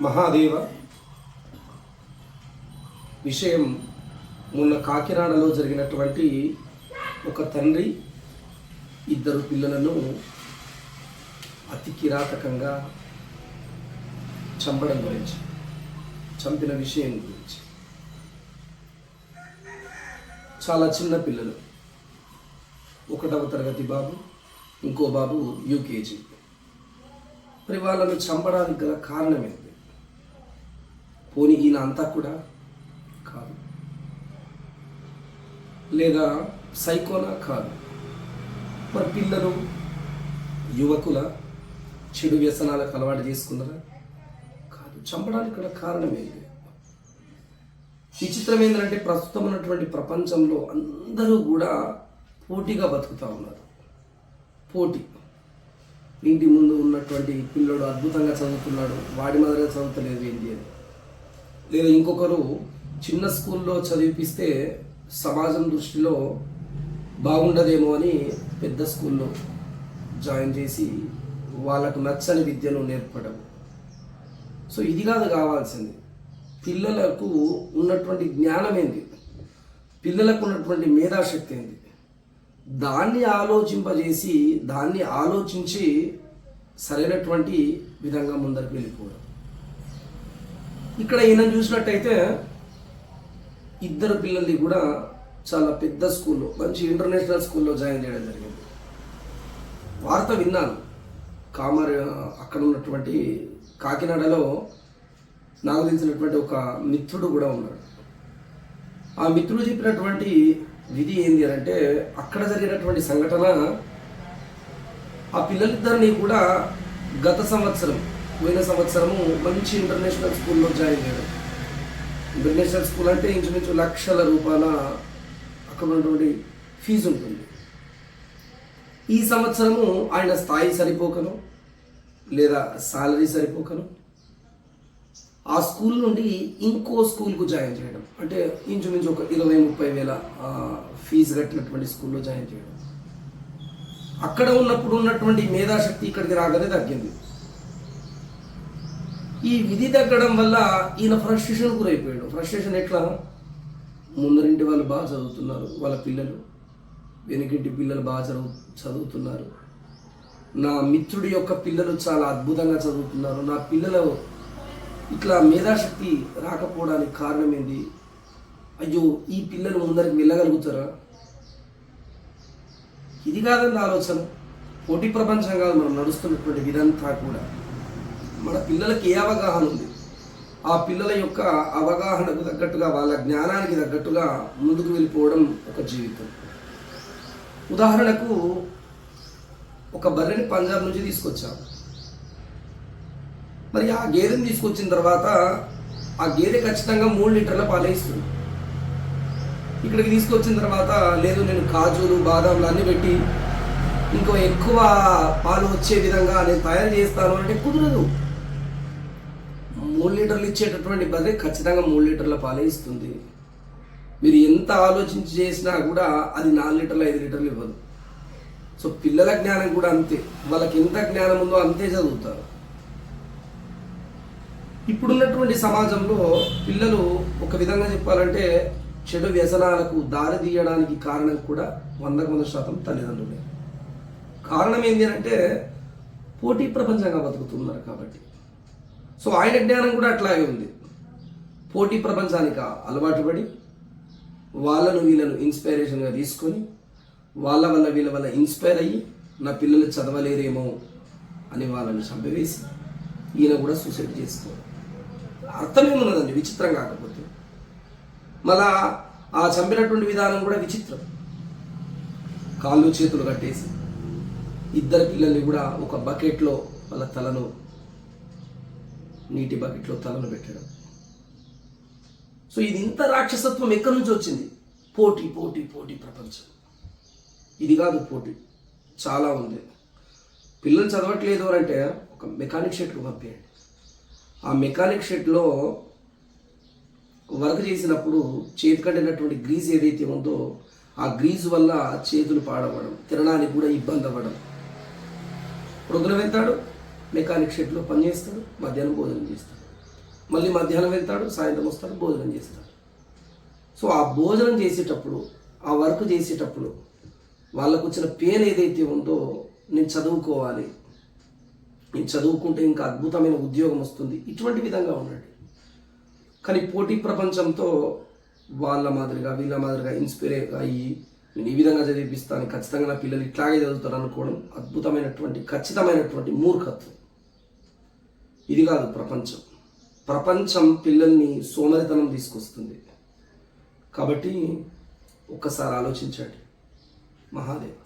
మహాదేవ విషయం మొన్న కాకినాడలో జరిగినటువంటి ఒక తండ్రి ఇద్దరు పిల్లలను అతి కిరాతకంగా చంపడం గురించి చంపిన విషయం గురించి. చాలా చిన్న పిల్లలు. ఒకటవ తరగతి బాబు ఇంకో బాబు యూకేజీ. మరి వాళ్ళను చంపడానికి గల కారణం ఏంటి? పోనీ ఈయన అంతా కూడా కాదు. లేదా సైకోనా కాదు. మరి పిల్లలు యువకుల చెడు వ్యసనాలకు అలవాటు చేసుకున్నారా? కాదు. చంపడానికి ఇక్కడ కారణం ఏంటి? విచిత్రం ఏంటంటే ప్రస్తుతం ఉన్నటువంటి ప్రపంచంలో అందరూ కూడా పోటీగా బతుకుతూ ఉన్నారు. పోటీ. ఇంటి ముందు ఉన్నటువంటి పిల్లడు అద్భుతంగా చదువుతున్నాడు. వాడి మాదిరిగా చదువుతలేదు ఏంటి అని. లేదా ఇంకొకరు చిన్న స్కూల్లో చదివిపిస్తే సమాజం దృష్టిలో బాగుండదేమో అని పెద్ద స్కూల్లో జాయిన్ చేసి వాళ్ళకు నచ్చని విద్యను నేర్పడం. సో ఇది కాదు కావాల్సింది. పిల్లలకు ఉన్నటువంటి జ్ఞానం ఏంది? పిల్లలకు ఉన్నటువంటి మేధాశక్తి ఏంది? దాన్ని ఆలోచింపజేసి దాన్ని ఆలోచించి సరైనటువంటి విధంగా ముందరికి వెళ్ళిపోవడం. ఇక్కడ ఈయన చూసినట్టయితే ఇద్దరు పిల్లల్ని కూడా చాలా పెద్ద స్కూల్లో మంచి ఇంటర్నేషనల్ స్కూల్లో జాయిన్ చేయడం జరిగింది. వార్త విన్నాను. కామర్ అక్కడ ఉన్నటువంటి కాకినాడలో నాకు తెలిసినటువంటి ఒక మిత్రుడు కూడా ఉన్నాడు. ఆ మిత్రుడు చెప్పినటువంటి విధి ఏంది అంటే అక్కడ జరిగినటువంటి సంఘటన ఆ పిల్లలిద్దరిని కూడా గత సంవత్సరం పోయిన సంవత్సరము మంచి ఇంటర్నేషనల్ స్కూల్లో జాయిన్ చేయడం ఇంటర్నేషనల్ స్కూల్ అంటే ఇంచుమించు లక్షల రూపాయల అక్కడ ఉన్నటువంటి ఫీజు ఉంటుంది. ఈ సంవత్సరము ఆయన స్థాయి సరిపోకను లేదా సాలరీ సరిపోకను. ఆ స్కూల్ నుండి ఇంకో స్కూల్కు జాయిన్ చేయడం. అంటే ఇంచుమించు ఒక ఇరవై ముప్పై వేల ఫీజు కట్టినటువంటి స్కూల్లో జాయిన్ చేయడం. అక్కడ ఉన్నప్పుడు ఉన్నటువంటి మేధాశక్తి ఇక్కడికి రాగానే తగ్గింది. ఈ విధి తగ్గడం వల్ల ఈయన ఫ్రస్ట్రేషన్ గురైపోయాడు. ఫ్రస్ట్రేషన్ ఎట్లా? ముందరింటి వాళ్ళు బాగా చదువుతున్నారు వాళ్ళ పిల్లలు. వెనుకింటి పిల్లలు బాగా చదువు చదువుతున్నారు. నా మిత్రుడి యొక్క పిల్లలు చాలా అద్భుతంగా చదువుతున్నారు. నా పిల్లలు ఇట్లా మేధాశక్తి రాకపోవడానికి కారణం ఏంది? అయ్యో ఈ పిల్లలు ముందరికి వెళ్ళగలుగుతారా? ఇది కాదండి ఆలోచన. పోటీ ప్రపంచం కాదు మనం నడుస్తున్నటువంటి విధంతా కూడా. మన పిల్లలకి ఏ అవగాహన ఉంది? ఆ పిల్లల యొక్క అవగాహనకు తగ్గట్టుగా వాళ్ళ జ్ఞానానికి తగ్గట్టుగా ముందుకు వెళ్ళిపోవడం ఒక జీవితం. ఉదాహరణకు ఒక బర్రెని పంజాబ్ నుంచి తీసుకొచ్చాం. మరి ఆ గేదెని తీసుకొచ్చిన తర్వాత ఆ గేదె ఖచ్చితంగా మూడు లీటర్ల పాలేస్తుంది ఇక్కడికి తీసుకొచ్చిన తర్వాత లేదు నేను కాజులు బాదాంలు అన్నీ పెట్టి ఇంకో ఎక్కువ పాలు వచ్చే విధంగా నేను తయారు చేస్తాను అంటే కుదరదు. మూడు లీటర్లు ఇచ్చేటటువంటి బర్రె ఖచ్చితంగా మూడు లీటర్ల పాలే ఇస్తుంది. మీరు ఎంత ఆలోచించి చేసినా కూడా అది నాలుగు లీటర్లు ఐదు లీటర్లు ఇవ్వదు. సో పిల్లల జ్ఞానం కూడా అంతే. వాళ్ళకి ఎంత జ్ఞానం ఉందో అంతే చదువుతారు. ఇప్పుడున్నటువంటి సమాజంలో పిల్లలు ఒక విధంగా చెప్పాలంటే చెడు వ్యసనాలకు దారి తీయడానికి కారణం కూడా వందకు వంద శాతం తల్లిదండ్రులే. కారణం ఏంటి అంటే పోటీ ప్రపంచంగా బతుకుతున్నారు కాబట్టి. సో ఆయన జ్ఞానం కూడా అట్లాగే ఉంది. పోటీ ప్రపంచానికి అలవాటు పడి వాళ్ళను వీళ్ళను ఇన్స్పైరేషన్గా తీసుకొని వాళ్ళ వల్ల వీళ్ళ వల్ల ఇన్స్పైర్ అయ్యి నా పిల్లలు చదవలేరేమో అని వాళ్ళని చంపవేసి ఈయన కూడా సూసైడ్ చేసుకోవాలి అర్థమేమున్నదండి విచిత్రం కాకపోతే. మళ్ళా ఆ చంపినటువంటి విధానం కూడా విచిత్రం. కాళ్ళు చేతులు కట్టేసి ఇద్దరు పిల్లల్ని కూడా ఒక బకెట్లో వాళ్ళ తలను నీటి బకెట్లో తలను పెట్టడం. సో ఇది ఇంత రాక్షసత్వం ఎక్కడి నుంచి వచ్చింది? పోటీ పోటీ పోటీ ప్రపంచం. ఇది కాదు పోటీ. చాలా ఉంది. పిల్లలు చదవట్లేదు అని అంటే ఒక మెకానిక్ షెడ్కి పంపేయండి. ఆ మెకానిక్ షెడ్లో వర్క్ చేసినప్పుడు చేతి కట్టినటువంటి గ్రీజ్ ఏదైతే ఉందో ఆ గ్రీజ్ వల్ల చేతులు పాడవడం తినడానికి కూడా ఇబ్బంది అవ్వడం. ప్రొద్దున వెళ్తాడు. మెకానిక్ షెడ్లో పని చేస్తాడు మధ్యాహ్నం భోజనం చేస్తాడు. మళ్ళీ మధ్యాహ్నం వెళ్తాడు సాయంత్రం వస్తాడు భోజనం చేస్తాడు. సో ఆ భోజనం చేసేటప్పుడు ఆ వర్క్ చేసేటప్పుడు వాళ్ళకు వచ్చిన పెయిన్ ఏదైతే ఉందో నేను చదువుకోవాలి. నేను చదువుకుంటే ఇంకా అద్భుతమైన ఉద్యోగం వస్తుంది. ఇటువంటి విధంగా ఉన్నాడు కానీ పోటీ ప్రపంచంతో వాళ్ళ మాదిరిగా వీళ్ళ మాదిరిగా ఇన్స్పైర్ అయ్యి నేను ఈ విధంగా చదివిపిస్తాను ఖచ్చితంగా నా పిల్లలు ఇట్లాగే చదువుతారు అనుకోవడం అద్భుతమైనటువంటి ఖచ్చితమైనటువంటి మూర్ఖత్వం. ఇది కాదు ప్రపంచం. ప్రపంచం పిల్లల్ని సోమరితనం తీసుకొస్తుంది. కాబట్టి ఒక్కసారి ఆలోచించండి. మహాదేవ్